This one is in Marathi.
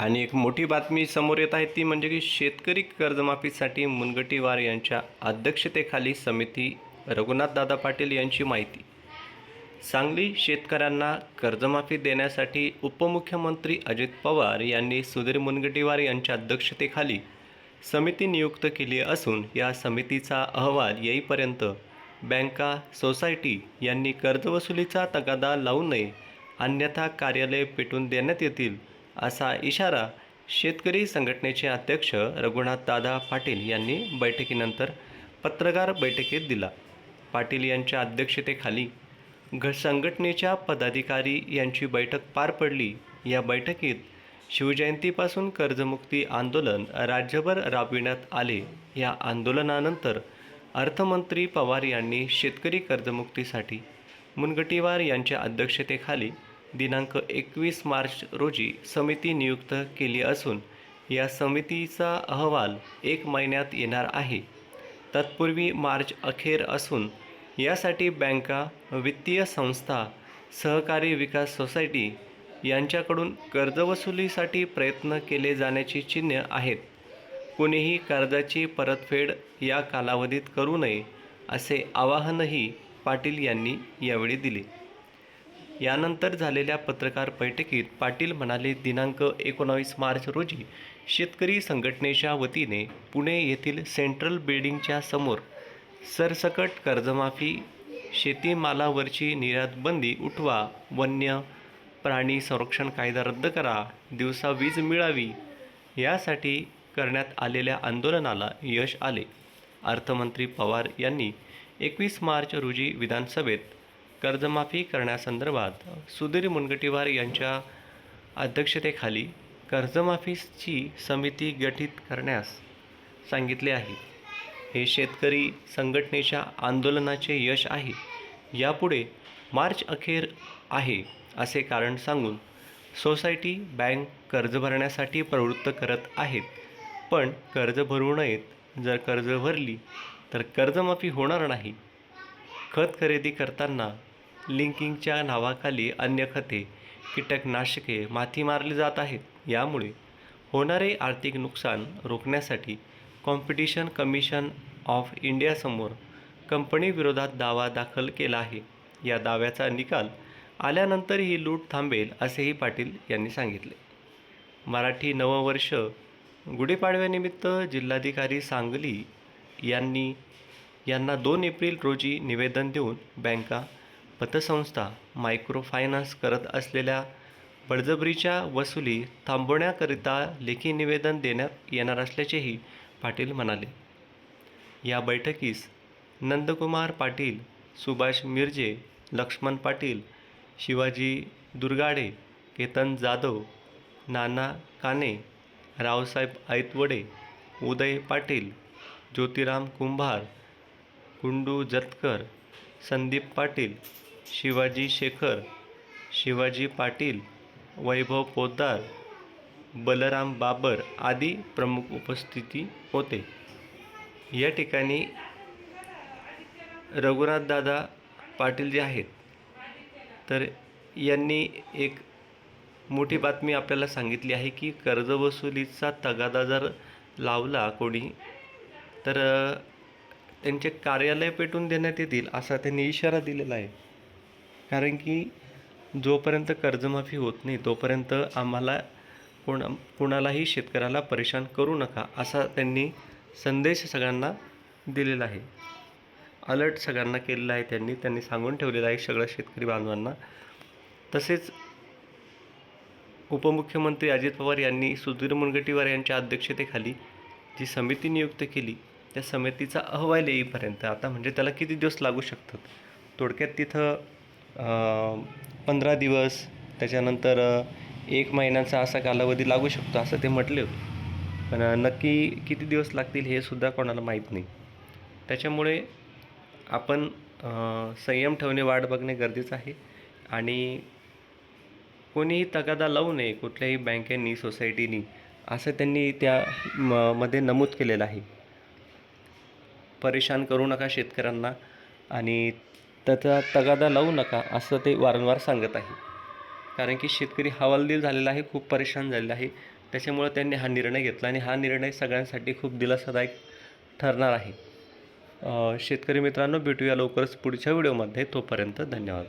आणि एक मोठी बातमी समोर येत आहे ती म्हणजे की शेतकरी कर्जमाफीसाठी मुनगटीवार यांच्या अध्यक्षतेखाली समिती रघुनाथदादा पाटील यांची माहिती. सांगली शेतकऱ्यांना कर्जमाफी देण्यासाठी उपमुख्यमंत्री अजित पवार यांनी सुधीर मुनगटीवार यांच्या अध्यक्षतेखाली समिती नियुक्त केली असून या समितीचा अहवाल येईपर्यंत बँका सोसायटी यांनी कर्जवसुलीचा तगादा लावू नये अन्यथा कार्यालय पेटून देण्यात येतील असा इशारा शेतकरी संघटनेचे अध्यक्ष रघुनाथ दादा पाटील यांनी बैठकीनंतर पत्रकार बैठकीत दिला. पाटील यांच्या अध्यक्षतेखाली घ संघटनेच्या पदाधिकारी यांची बैठक पार पडली. या बैठकीत शिवजयंतीपासून कर्जमुक्ती आंदोलन राज्यभर राबविण्यात आले. या आंदोलनानंतर अर्थमंत्री पवार यांनी शेतकरी कर्जमुक्तीसाठी मुनगटीवार यांच्या अध्यक्षतेखाली दिनांक एकवीस मार्च रोजी समिती नियुक्त केली असून या समितीचा अहवाल एक महिन्यात येणार आहे. तत्पूर्वी मार्च अखेर असून यासाठी बँका वित्तीय संस्था सहकारी विकास सोसायटी यांच्याकडून कर्जवसुलीसाठी प्रयत्न केले जाण्याची चिन्हे आहेत. कुणीही कर्जाची परतफेड या कालावधीत करू नये असे आवाहनही पाटील यांनी यावेळी दिले. यानंतर झालेल्या पत्रकार बैठकीत पाटील म्हणाले दिनांक एकोणावीस मार्च रोजी शेतकरी संघटनेच्या वतीने पुणे येथील सेंट्रल बिल्डिंगच्या समोर सरसकट कर्जमाफी शेतीमालावरची निर्यात बंदी उठवा वन्य प्राणी संरक्षण कायदा रद्द करा दिवसा वीज मिळावी यासाठी करण्यात आलेल्या आंदोलनाला यश आले. अर्थमंत्री पवार यांनी एकवीस मार्च रोजी विधानसभेत कर्जमाफी करण्यासंदर्भात सुधीर मुनगटीवार यांच्या अध्यक्षतेखाली कर्जमाफीची समिती गठीत करण्यास सांगितले आहे. हे शेतकरी संघटनेच्या आंदोलनाचे यश आहे. यापुढे मार्च अखेर आहे असे कारण सांगून सोसायटी बँक कर्ज भरण्यासाठी प्रवृत्त करत आहेत. पण कर्ज भरू नयेत. जर कर्ज भरली तर कर्जमाफी होणार नाही. खत खरेदी करताना लिंकिंगच्या नावाखाली अन्य खते कीटकनाशके माथी मारली जात आहेत. यामुळे होणारे आर्थिक नुकसान रोखण्यासाठी कॉम्पिटिशन कमिशन ऑफ इंडियासमोर कंपनीविरोधात दावा दाखल केला आहे. या दाव्याचा निकाल आल्यानंतर ही लूट थांबेल असेही पाटील यांनी सांगितले. मराठी नववर्ष गुढीपाडव्यानिमित्त जिल्हाधिकारी सांगली यांनी यांना दोन एप्रिल रोजी निवेदन देऊन बँका पतसंस्था मायक्रो फायनान्स करत असलेल्या बळजबरीच्या वसुली थांबवण्याकरिता लेखी निवेदन देण्यात येणार असल्याचेही पाटील म्हणाले. या बैठकीस नंदकुमार पाटील सुभाष मिरजे लक्ष्मण पाटील शिवाजी दुर्गाडे केतन जाधव नाना काने रावसाहेब ऐतवडे उदय पाटील ज्योतिराम कुंभार कुंडू जतकर संदीप पाटील शिवाजी शेखर शिवाजी पाटील वैभव पोद्दार बलराम बाबर आदी प्रमुख उपस्थिती होते. या ठिकाणी रघुनाथदादा पाटील जे आहेत तर यांनी एक मोठी बातमी आपल्याला सांगितली आहे की कर्जवसुलीचा तगादा जर लावला कोणी तर त्यांचे कार्यालय पेटून देण्यात येतील असा त्यांनी इशारा दिलेला आहे. कारण की जोपर्यंत कर्जमाफी होत नाही तोपर्यंत आम्हाला कोणा कोणालाही शेतकऱ्याला परेशान करू नका असा त्यांनी संदेश सगळ्यांना दिलेला आहे. अलर्ट सगळ्यांना केलेला आहे त्यांनी त्यांनी सांगून ठेवलेलं आहे सगळ्या शेतकरी बांधवांना. तसेच उपमुख्यमंत्री अजित पवार यांनी सुधीर मुनगटीवार यांच्या अध्यक्षतेखाली जी समिती नियुक्त केली त्या समितीचा अहवाल येईपर्यंत आता म्हणजे त्याला किती दिवस लागू शकतात? थोडक्यात तिथं पंधरा दिवस त्याच्यानंतर एक महिन्याचा असा कालावधी लागू शकतो असं ते म्हटले. होते पण नक्की किती दिवस लागतील हे सुद्धा कोणाला माहीत नाही. त्याच्यामुळे आपण संयम ठेवणे वाट बघणे गरजेचं आहे. आणि कोणीही तगादा लावू नये कुठल्याही बँकेनी सोसायटीनी असं त्यांनी त्या म मध्ये नमूद केलेलं आहे. परेशान करू नका शेतकऱ्यांना. आणि त्याचा तगादा लावू नका असं ते वारंवार सांगत आहे. कारण की शेतकरी हवालदिल झालेला आहे खूप परेशान झालेला आहे. त्याच्यामुळं त्यांनी हा निर्णय घेतला आणि हा निर्णय सगळ्यांसाठी खूप दिलासादायक ठरणार आहे. शेतकरी मित्रांनो भेटूया लवकरच पुढच्या व्हिडिओमध्ये. तोपर्यंत धन्यवाद.